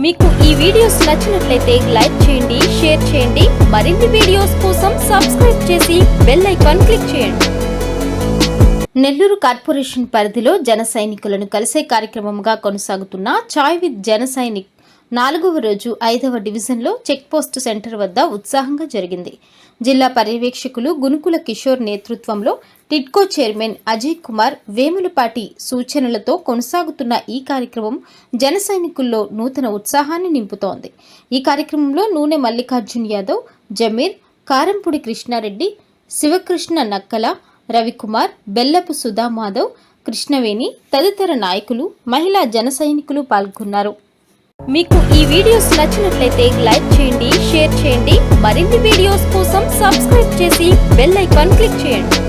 మీకు ఈ వీడియోస్ నచ్చినట్లయితే లైక్ చేయండి షేర్ చేయండి. మరిన్ని వీడియోస్ కోసం సబ్స్క్రైబ్ చేసి బెల్ ఐకాన్ క్లిక్ చేయండి. నెల్లూరు కార్పొరేషన్ పరిధిలో జన సైనికులను కలిసే కార్యక్రమంగా కొనసాగుతున్న చాయ్ విత్ జన సైనిక్ నాలుగవ రోజు ఐదవ డివిజన్లో చెక్పోస్ట్ సెంటర్ వద్ద ఉత్సాహంగా జరిగింది. జిల్లా పర్యవేక్షకులు గునుకుల కిషోర్ నేతృత్వంలో టిడ్కో చైర్మన్ అజయ్ కుమార్ వేములపాటి సూచనలతో కొనసాగుతున్న ఈ కార్యక్రమం జన సైనికుల్లో నూతన ఉత్సాహాన్ని నింపుతోంది. ఈ కార్యక్రమంలో నూనె మల్లికార్జున్ యాదవ్ జమీర్ కారంపూడి కృష్ణారెడ్డి శివకృష్ణ నక్కల రవికుమార్ బెల్లపు సుధామాధవ్ కృష్ణవేణి తదితర నాయకులు మహిళా జన సైనికులు పాల్గొన్నారు. మీకు ఈ వీడియోస్ నచ్చినట్లయితే లైక్ చేయండి షేర్ చేయండి. మరిన్ని వీడియోస్ కోసం సబ్స్క్రైబ్ చేసి బెల్ ఐకాన్ క్లిక్ చేయండి.